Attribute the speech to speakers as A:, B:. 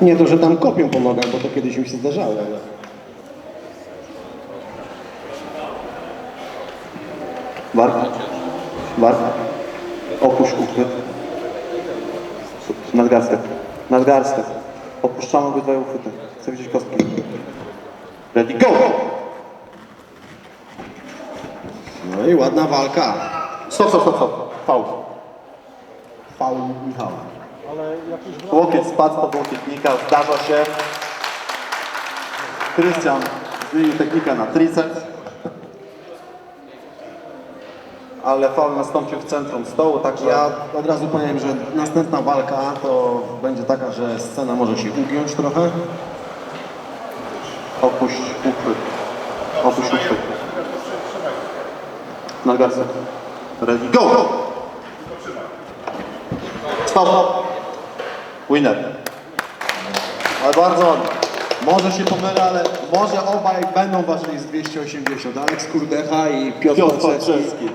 A: Nie to, że tam kopią po nogach, bo to kiedyś mi się zdarzało, ale...
B: Wark. Wark. Opuść uchwyt. Nadgarstek. Nadgarstek. Opuszczamy obydwa uchwyty. Chcę widzieć kostki. Ready, go!
A: No i ładna walka.
B: Stop, stop, stop, stop. Faul.
A: Faul Michała.
B: Łokieć spadł pod łokietnika, zdarza się. Krystian zmienił technikę na triceps. Ale faul nastąpił w centrum stołu, także
A: Ja od razu powiem, że następna walka to będzie taka, że scena może się ugiąć trochę.
B: opuść uchwyt. Opuść uchwyt. Nadgarstek. Ready, go! Stop! Winner.
A: Ale bardzo ładnie. Może się pomylę, ale może obaj będą ważyli z 280. Aleks Kurdecha i Piotr,
B: Piotr.
A: Paczewski.